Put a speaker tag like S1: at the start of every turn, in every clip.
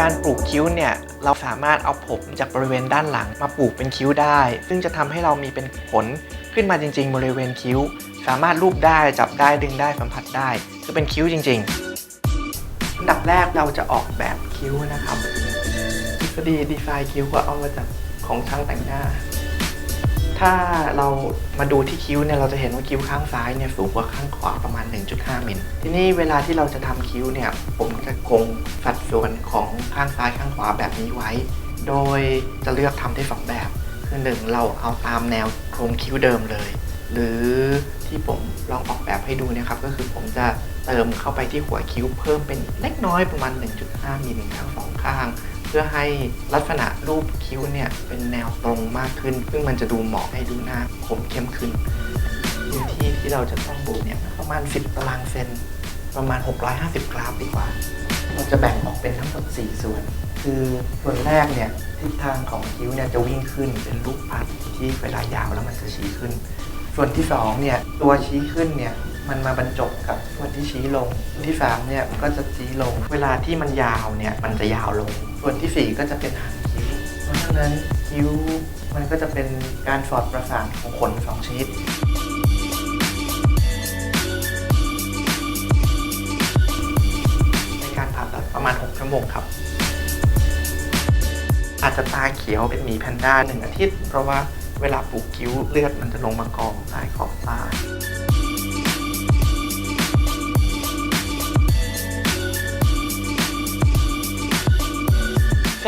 S1: การปลูกคิ้วเนี่ยเราสามารถเอาผมจากบริเวณด้านหลังมาปลูกเป็นคิ้วได้ ซึ่งจะทำให้เรามีเป็นขนขึ้นมาจริง ๆ บริเวณคิ้ว สามารถรูปได้จับได้ดึงได้สัมผัสได้คือเป็นคิ้วจริงๆอันดับแรกเราจะออกแบบคิ้วนะครับทฤษฎีดีไซน์คิ้วก็เอามาจากของช่างแต่งหน้า ถ้าเรามาดูที่คิ้วเนี่ยเราจะเห็นว่าคิ้วข้างซ้ายเนี่ยสูงกว่าข้างขวาประมาณ 1.5มิลทีนี้เวลาที่เราจะทำคิ้วเนี่ยผมจะคงสัดส่วนของข้างซ้ายข้างขวาแบบนี้ไว้ โดยจะเลือกทำได้สองแบบคือหนึ่งเราเอาตามแนวโครงคิ้วเดิมเลย หรือที่ผมลองออกแบบให้ดูนะครับก็คือผมจะเติมเข้าไปที่หัวคิ้วเพิ่มเป็นเล็กน้อยประมาณ 1.5มิลทั้งสองข้าง พื่อให้ลักษณะรูปคิ้วเนี่ยเป็นแนวตรงมากขึ้น ซึ่งมันจะดูเหมาะให้ดูหน้าคมเข้มขึ้นพื้นที่ที่เราจะต้องปลูเนี่ยประมาณ 10 ตารางเซนประมาณ 650 กราฟดีกว่า เราจะแบ่งออกเป็นทั้งหมด 4 ส่วน คือส่วนแรกเนี่ยทิศทางของคิ้วเนี่ยจะวิ่งขึ้นเป็นรูปพัดที่เวลายาวแล้วมันจะชี้ขึ้น ส่วนที่2เนี่ยตัวชี้ขึ้นเนี่ย มันมาบรรจบกับส่วนที่ชี้ลงส่วนที่3เนี่ยมันก็จะชี้ลง เวลาที่มันยาวเนี่ยมันจะยาวลง ส่วนทีสี่ 4 ก็จะเป็นหางคิ้ว เพราะฉะนั้นคิ้วมันก็จะเป็นการสอดประสานของขนสองชนิดในการผ่าตัดประมาณ 6 ชั่วโมงครับ อาจจะตาเขียวเป็นหมีแพนด้าหนึ่งอาทิตย์ เพราะว่าเวลาปลูกคิ้วเลือดมันจะลงมากองใต้ขอบตา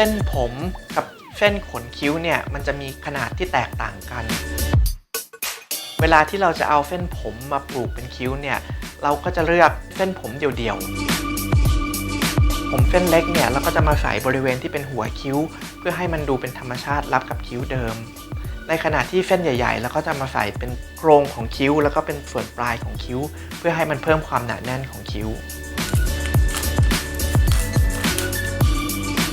S1: ส้นผมกับเส้นขนคิ้วเนี่ยมันจะมีขนาดที่แตกต่างกัน เวลาที่เราจะเอาเส้นผมมาปลูกเป็นคิ้วเนี่ยเราก็จะเลือกเส้นผมเดี่ยวๆ ผมเส้นเล็กเนี่ยเราก็จะมาใส่บริเวณที่เป็นหัวคิ้ว เพื่อให้มันดูเป็นธรรมชาติรับกับคิ้วเดิม ในขณะที่เส้นใหญ่ๆ แล้วก็จะมาใส่เป็นโครงของคิ้ว แล้วก็เป็นส่วนปลายของคิ้ว เพื่อให้มันเพิ่มความหนาแน่นของคิ้ว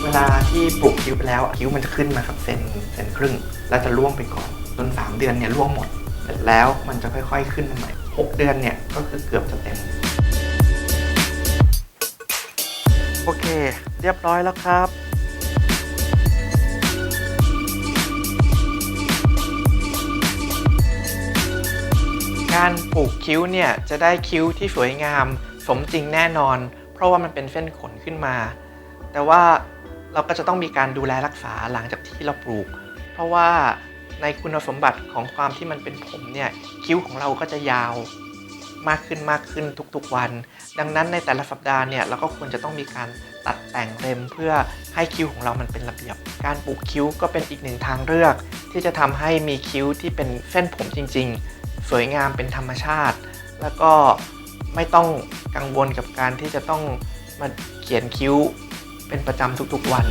S1: เวลาที่ปลูกคิ้วไปแล้วคิ้วมันจะขึ้นมาสักเซนเซนครึ่ง แล้วจะร่วงไปก่อนจน3เดือนเนี่ยร่วงหมดเสร็จแล้วมันจะค่อยๆขึ้นมาใหม่6เดือนเนี่ยก็คือเกือบจะเต็มโอเค เรียบร้อยแล้วครับการปลูกคิ้วเนี่ยจะได้คิ้วที่สวยงาม สมจริงแน่นอน เพราะว่ามันเป็นเส้นขนขึ้นมา แต่ว่า เราก็จะต้องมีการดูแลรักษาหลังจากที่เราปลูก เพราะว่าในคุณสมบัติของความที่มันเป็นผมเนี่ยคิ้วของเราก็จะยาวมากขึ้นมากขึ้นทุกๆวัน ดังนั้นในแต่ละสัปดาห์เนี่ยเราก็ควรจะต้องมีการตัดแต่งเล็มเพื่อให้คิ้วของเรามันเป็นระเบียบ การปลูกคิ้วก็เป็นอีกหนึ่งทางเลือก ที่จะทำให้มีคิ้วที่เป็นเส้นผมจริง ๆ สวยงามเป็นธรรมชาติ แล้วก็ไม่ต้องกังวลกับการที่จะต้องมาเขียนคิ้ว เป็นประจำทุกๆวัน